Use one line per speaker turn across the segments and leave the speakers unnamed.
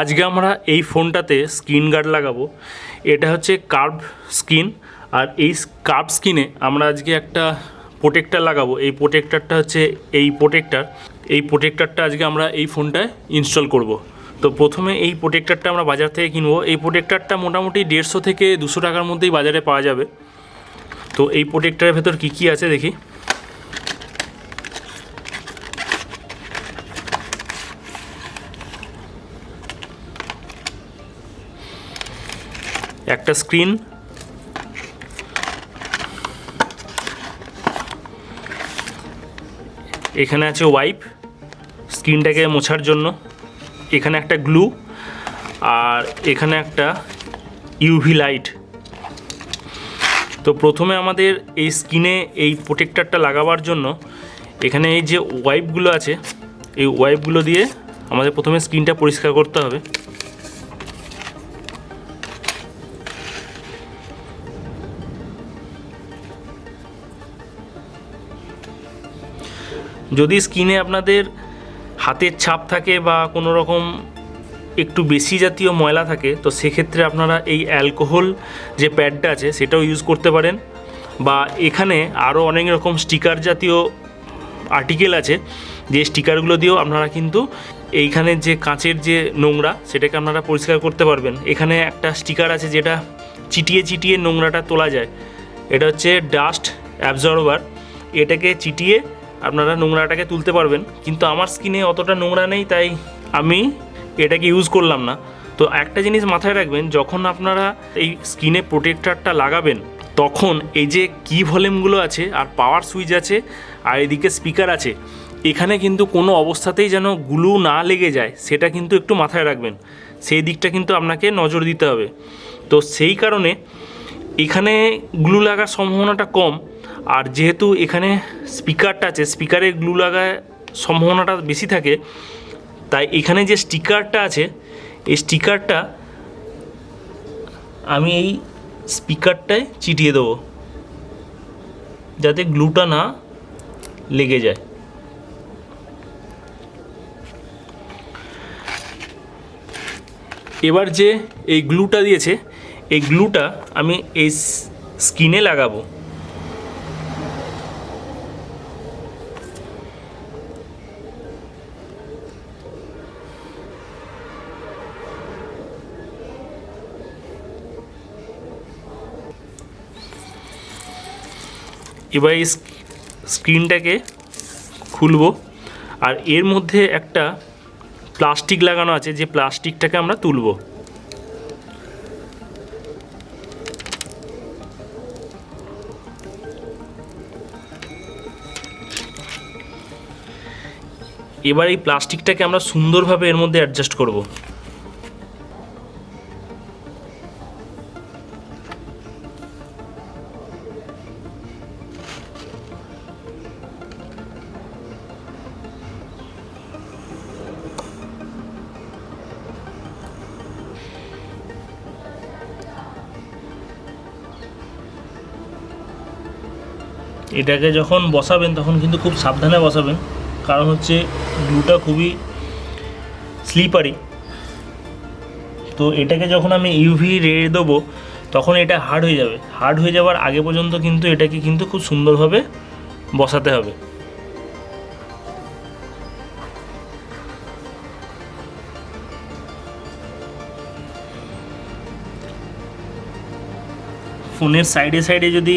আজকে আমরা এই ফোনটাতে স্ক্রিন গার্ড লাগাবো। এটা হচ্ছে কার্ভ স্ক্রিন। আর এই কার্ভ স্ক্রিনে আমরা আজকে একটা প্রোটেক্টার লাগাবো। এই প্রোটেক্টারটা হচ্ছে এই প্রোটেক্টার। এই প্রোটেক্টারটা আজকে আমরা এই ফোনটায় ইনস্টল করব। তো প্রথমে এই প্রোটেক্টারটা আমরা বাজার থেকে কিনবো। এই প্রোটেক্টারটা মোটামুটি দেড়শো থেকে দুশো টাকার মধ্যেই বাজারে পাওয়া যাবে। তো এই প্রোটেক্টারের ভেতর কী কী আছে দেখি। একটা স্ক্রিন এখানে আছে ওয়াইপ স্ক্রিনটাকে মোছার জন্য। এখানে একটা গ্লু আর এখানে একটা ইউভি লাইট তো প্রথমে আমাদের এই স্কিনে এই প্রোটেক্টারটা লাগাবার জন্য এখানে এই যে ওয়াইপগুলো আছে, এই ওয়াইপগুলো দিয়ে আমাদের প্রথমে স্কিনটা পরিষ্কার করতে হবে। যদি স্কিনে আপনাদের হাতের ছাপ থাকে বা কোনো রকম একটু বেশি জাতীয় ময়লা থাকে, তো সেক্ষেত্রে আপনারা এই অ্যালকোহল যে প্যাডটা আছে সেটাও ইউজ করতে পারেন। বা এখানে আরও অনেক রকম স্টিকার জাতীয় আর্টিকেল আছে, যে স্টিকারগুলো দিয়েও আপনারা কিন্তু এইখানে যে কাঁচের যে নোংরা সেটাকে আপনারা পরিষ্কার করতে পারবেন। এখানে একটা স্টিকার আছে যেটা চিটিয়ে চিটিয়ে নোংরাটা তোলা যায়। এটা হচ্ছে ডাস্ট অ্যাবজর্বার। এটাকে চিটিয়ে আপনারা নোংরাটাকে তুলতে পারবেন। কিন্তু আমার স্কিনে অতটা নোংরা নেই, তাই আমি এটাকে ইউজ করলাম না। তো একটা জিনিস মাথায় রাখবেন, যখন আপনারা এই স্কিনে প্রোটেক্টারটা লাগাবেন, তখন এই যে কি ভলিউমগুলো আছে, আর পাওয়ার সুইচ আছে, আর এদিকে স্পিকার আছে, এখানে কিন্তু কোনো অবস্থাতেই যেন গ্লু না লেগে যায়, সেটা কিন্তু একটু মাথায় রাখবেন। সেই দিকটা কিন্তু আপনাকে নজর দিতে হবে। তো সেই কারণে এখানে গ্লু লাগার সম্ভাবনাটা কম আর যেহেতু এখানে স্পিকারটা আছে, স্পিকারে গ্লু লাগার সম্ভাবনাটা বেশি থাকে, তাই এখানে যে স্টিকারটা আছে, এই স্টিকারটা আমি এই স্পিকারটায় চিটিয়ে দেবো, যাতে গ্লুটা না লেগে যায়। এবার যে এই গ্লুটা দিয়েছে, এই গ্লুটা আমি এই স্কিনে লাগাবো। এবার এই স্ক্রিনটাকে খুলবো। আর এর মধ্যে একটা প্লাস্টিক লাগানো আছে, যে প্লাস্টিকটাকে আমরা তুলবো। এবার এই প্লাস্টিকটাকে আমরা সুন্দরভাবে এর মধ্যে অ্যাডজাস্ট করব। এটাকে যখন বসাবেন তখন কিন্তু খুব সাবধানে বসাবেন। কারণ হচ্ছে গ্লুটা খুবই স্লিপারি তো এটাকে যখন আমি ইউভি রে দেবো, তখন এটা হার্ড হয়ে যাবে। হার্ড হয়ে যাওয়ার আগে পর্যন্ত কিন্তু এটাকে কিন্তু খুব সুন্দরভাবে বসাতে হবে। ফোনের সাইডে সাইডে যদি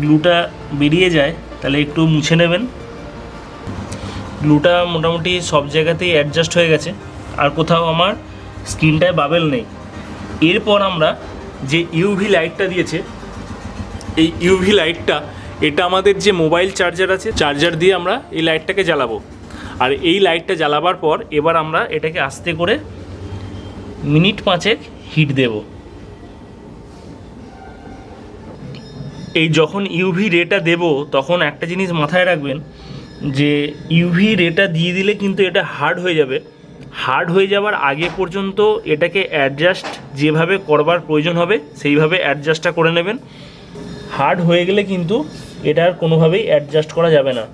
গ্লুটা বেরিয়ে যায়, তাহলে একটু মুছে নেবেন। গ্লুটা মোটামুটি সব জায়গাতেই অ্যাডজাস্ট হয়ে গেছে। আর কোথাও আমার স্ক্রিনটায় বাবেল নেই। এরপর আমরা যে ইউভি লাইটটা দিয়েছে, এই ইউভি লাইটটা এটা আমাদের যে মোবাইল চার্জার আছে চার্জার দিয়ে আমরা এই লাইটটাকে জ্বালাবো। আর এই লাইটটা জ্বালাবার পর এবার আমরা এটাকে আস্তে করে মিনিট পাঁচেক হিট দেবো। এই যখন ইউভি রেটা দেব, তখন একটা জিনিস মাথায় রাখবেন যে ইউভি রেটা দিয়ে দিলে কিন্তু এটা হার্ড হয়ে যাবে। হার্ড হয়ে যাওয়ার আগে পর্যন্ত এটাকে অ্যাডজাস্ট যেভাবে করবার প্রয়োজন হবে, সেইভাবে অ্যাডজাস্টটা করে নেবেন। হার্ড হয়ে গেলে কিন্তু এটা আর কোনোভাবেই অ্যাডজাস্ট করা যাবে না।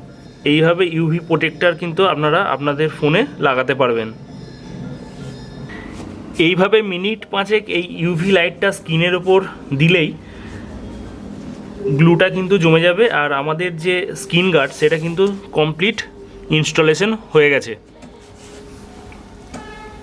এইভাবে ইউভি প্রোটেক্টার কিন্তু আপনারা আপনাদের ফোনে লাগাতে পারবেন। এইভাবে মিনিট পাঁচেক এই ইউভি লাইটটা স্কিনের ওপর দিলেই গ্লুটা কিন্তু জমে যাবে আর আমাদের যে স্কিন গার্ড সেটা কিন্তু কমপ্লিট ইনস্টলেশন হয়ে গেছে।